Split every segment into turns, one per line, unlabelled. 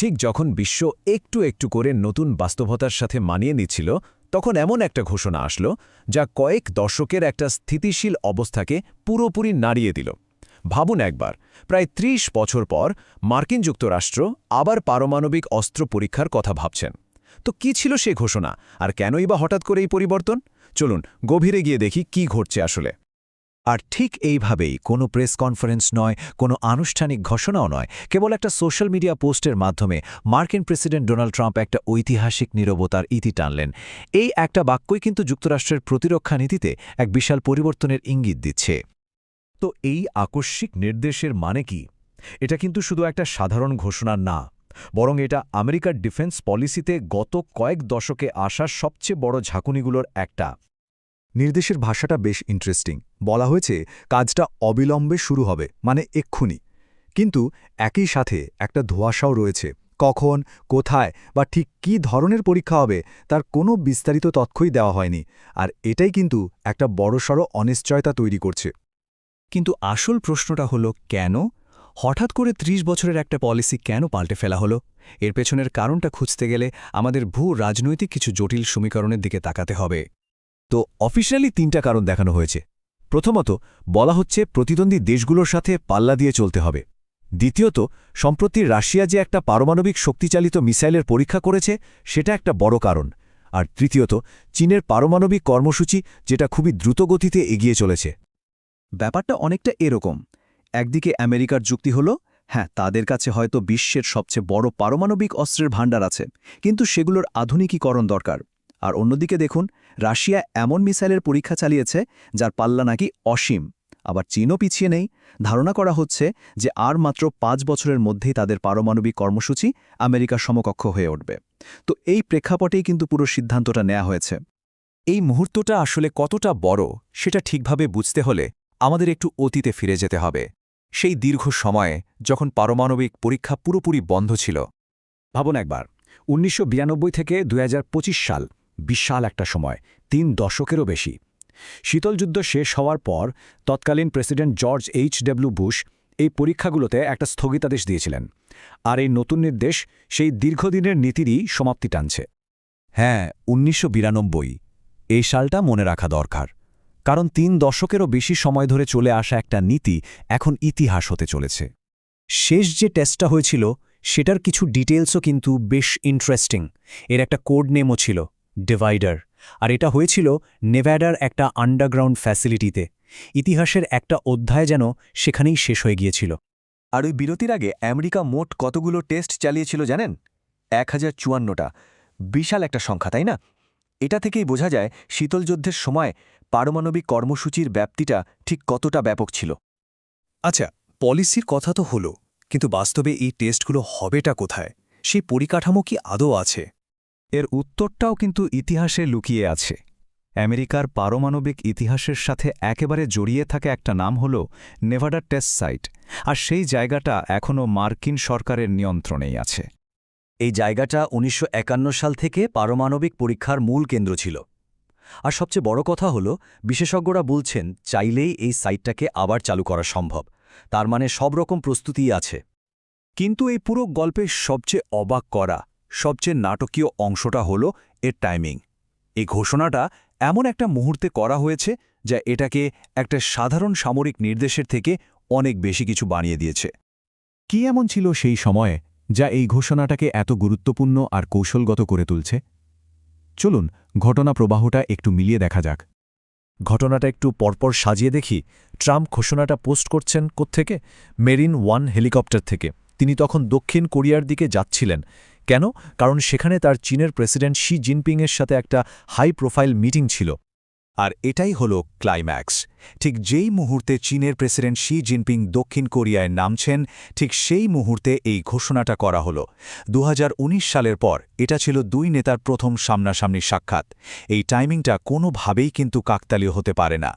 ঠিক যখন বিশ্ব একটু একটু করে নতুন বাস্তবতার সাথে মানিয়ে নিচ্ছিল, তখন এমন একটা ঘোষণা আসলো যা কয়েক দশকের একটা স্থিতিশীল অবস্থাকে পুরোপুরি নাড়িয়ে দিল। ভাবুন একবার, প্রায় ৩০ বছর পর মার্কিন যুক্তরাষ্ট্র আবার পারমাণবিক অস্ত্র পরীক্ষার কথা ভাবছেন। তো কি ছিল সে ঘোষণা? আর কেনই বা হঠাৎ করে এই পরিবর্তন? চলুন গভীরে গিয়ে দেখি কি ঘটছে আসলে।
আর ঠিক এইভাবেই কোনো প্রেস কনফারেন্স নয়, কোনো আনুষ্ঠানিক ঘোষণাও নয়। কেবল একটা সোশ্যাল মিডিয়া পোস্টের মাধ্যমে মার্কিন প্রেসিডেন্ট ডোনাল্ড ট্রাম্প একটা ঐতিহাসিক নীরবতার ইতি টানলেন। এই একটা বাক্যই কিন্তু যুক্তরাষ্ট্রের প্রতিরক্ষা নীতিতে এক বিশাল পরিবর্তনের ইঙ্গিত দিচ্ছে।
তো এই আকস্মিক নির্দেশের মানে কি? এটা কিন্তু শুধু একটা সাধারণ ঘোষণা না, বরং এটা আমেরিকার ডিফেন্স পলিসিতে গত কয়েক দশকে আসা সবচেয়ে বড় ঝাঁকুনিগুলোর একটা।
নির্দেশের ভাষাটা বেশ ইন্টারেস্টিং বলা হয়েছে, কাজটা অবিলম্বে শুরু হবে মানে এক্ষুনি। কিন্তু একই সাথে একটা ধোঁয়াশাও রয়েছে। কখন, কোথায় বা ঠিক কী ধরনের পরীক্ষা হবে, তার কোনো বিস্তারিত তথ্যই দেওয়া হয়নি। আর এটাই কিন্তু একটা বড়সড় অনিশ্চয়তা তৈরি করছে।
কিন্তু আসল প্রশ্নটা হলো, কেন? হঠাৎ করে ৩০ বছরের একটা পলিসি কেন পাল্টে ফেলা হলো? এর পেছনের কারণটা খুঁজতে গেলে আমাদের ভূ রাজনৈতিক কিছু জটিল সমীকরণের দিকে তাকাতে হবে।
তো অফিসিয়ালি তিনটা কারণ দেখানো হয়েছে। প্রথমত, বলা হচ্ছে প্রতিদ্বন্দ্বী দেশগুলোর সাথে পাল্লা দিয়ে চলতে হবে। দ্বিতীয়ত, সম্প্রতি রাশিয়া যে একটা পারমাণবিক শক্তিচালিত মিসাইলের পরীক্ষা করেছে, সেটা একটা বড় কারণ। আর তৃতীয়ত, চীনের পারমাণবিক কর্মসূচি যেটা খুবই দ্রুতগতিতে এগিয়ে চলেছে।
ব্যাপারটা অনেকটা এরকম। একদিকে আমেরিকার যুক্তি হল হ্যাঁ তাদের কাছে হয়তো বিশ্বের সবচেয়ে বড় পারমাণবিক অস্ত্রের ভাণ্ডার আছে, কিন্তু সেগুলোর আধুনিকীকরণ দরকার। আর অন্যদিকে দেখুন রাশিয়া এমন মিসাইলের পরীক্ষা চালিয়েছে যার পাল্লা নাকি অসীম। আবার চীনও পিছিয়ে নেই। ধারণা করা হচ্ছে যে আর মাত্র পাঁচ বছরের মধ্যেই তাদের পারমাণবিক কর্মসূচি আমেরিকার সমকক্ষ হয়ে উঠবে। তো এই প্রেক্ষাপটেই কিন্তু পুরো সিদ্ধান্তটা নেওয়া হয়েছে।
এই মুহূর্তটা আসলে কতটা বড় সেটা ঠিকভাবে বুঝতে হলে আমাদের একটু অতীতে ফিরে যেতে হবে। সেই দীর্ঘ সময়ে যখন পারমাণবিক পরীক্ষা পুরোপুরি বন্ধ ছিল।
ভাবুন একবার, উনিশশো থেকে দুই সাল বিশাল একটা সময়, তিন দশকেরও বেশি। শীতলযুদ্ধ শেষ হওয়ার পর তৎকালীন president George H W Bush এই পরীক্ষাগুলোতে একটা স্থগিতাদেশ দিয়েছিলেন। আর এই নতুন নির্দেশ সেই দীর্ঘদিনের নীতিরই সমাপ্তি টানছে।
হ্যাঁ উনিশশো বিরানব্বই। এই সালটা মনে রাখা দরকার। কারণ তিন দশকেরও বেশি সময় ধরে চলে আসা একটা নীতি এখন ইতিহাস হতে চলেছে।
শেষ যে টেস্টটা হয়েছিল, সেটার কিছু ডিটেলসও কিন্তু বেশ ইন্টারেস্টিং। এর একটা কোড নেমও ছিল। ডিভাইডার আর এটা হয়েছিল নেভাডার একটা আন্ডারগ্রাউন্ড ফ্যাসিলিটিতে ইতিহাসের একটা অধ্যায় যেন সেখানেই শেষ হয়ে গিয়েছিল।
আর ওই বিরতির আগে আমেরিকা মোট কতগুলো টেস্ট চালিয়েছিল জানেন? এক হাজার চুয়ান্নটা। বিশাল একটা সংখ্যা তাই না? এটা থেকেই বোঝা যায় শীতল যুদ্ধের সময় পারমাণবিক কর্মসূচির ব্যাপ্তিটা ঠিক কতটা ব্যাপক ছিল।
আচ্ছা পলিসির কথা তো হলো কিন্তু বাস্তবে এই টেস্টগুলো হবেটা কোথায়? সেই পরিকাঠামো কি আদৌ আছে?
এর উত্তরটাও কিন্তু ইতিহাসে লুকিয়ে আছে। আমেরিকার পারমাণবিক ইতিহাসের সাথে একেবারে জড়িয়ে থাকা একটা নাম হল নেভাডা টেস্ট সাইট, আর সেই জায়গাটা এখনও মার্কিন সরকারের নিয়ন্ত্রণেই আছে।
এই জায়গাটা উনিশশো একান্ন সাল থেকে পারমাণবিক পরীক্ষার মূল কেন্দ্র ছিল। আর সবচেয়ে বড় কথা হল, বিশেষজ্ঞরা বলছেন চাইলেই এই সাইটটাকে আবার চালু করা সম্ভব। তার মানে সব রকম প্রস্তুতিই আছে।
কিন্তু এই পুরো গল্পের সবচেয়ে অবাক করা সবচেয়ে নাটকীয় অংশটা হল এর টাইমিং এই ঘোষণাটা এমন একটা মুহূর্তে করা হয়েছে যা এটাকে একটা সাধারণ সামরিক নির্দেশের থেকে অনেক বেশি কিছু বানিয়ে দিয়েছে। কি এমন ছিল সেই সময়ে যা এই ঘোষণাটাকে এত গুরুত্বপূর্ণ আর কৌশলগত করে তুলছে? চলুন ঘটনা প্রবাহটা একটু মিলিয়ে দেখা যাক। ঘটনাটা একটু পরপর সাজিয়ে দেখি। ট্রাম্প ঘোষণাটা পোস্ট করছেন কোত্থেকে? মেরিন ওয়ান হেলিকপ্টার থেকে। তিনি তখন দক্ষিণ কোরিয়ার দিকে যাচ্ছিলেন। কেন? কারণ সেখানে তার চীনের প্রেসিডেন্ট শি জিনপিংয়ের সাথে একটা হাই প্রোফাইল মিটিং ছিল।
আর এটাই হল ক্লাইম্যাক্স। ঠিক যেই মুহূর্তে চীনের প্রেসিডেন্ট শি জিনপিং দক্ষিণ কোরিয়ায় নামছেন, ঠিক সেই মুহূর্তে এই ঘোষণাটা করা হল। দুহাজার উনিশ সালের পর এটা ছিল দুই নেতার প্রথম সামনাসামনি সাক্ষাৎ। এই টাইমিংটা কোনোভাবেই কিন্তু কাকতালীয় হতে পারে না।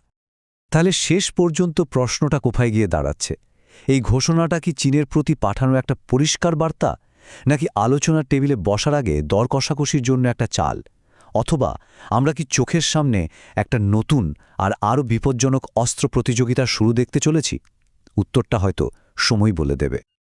তাহলে শেষ পর্যন্ত প্রশ্নটা কোথায় গিয়ে দাঁড়াচ্ছে? এই ঘোষণাটা কি চীনের প্রতি পাঠানো একটা পরিষ্কার বার্তা? নাকি আলোচনার টেবিলে বসার আগে দর কষাকষির জন্য একটা চাল? অথবা আমরা কি চোখের সামনে একটা নতুন আর আরও বিপজ্জনক অস্ত্র প্রতিযোগিতা শুরু দেখতে চলেছি? উত্তরটা হয়তো সময় বলে দেবে।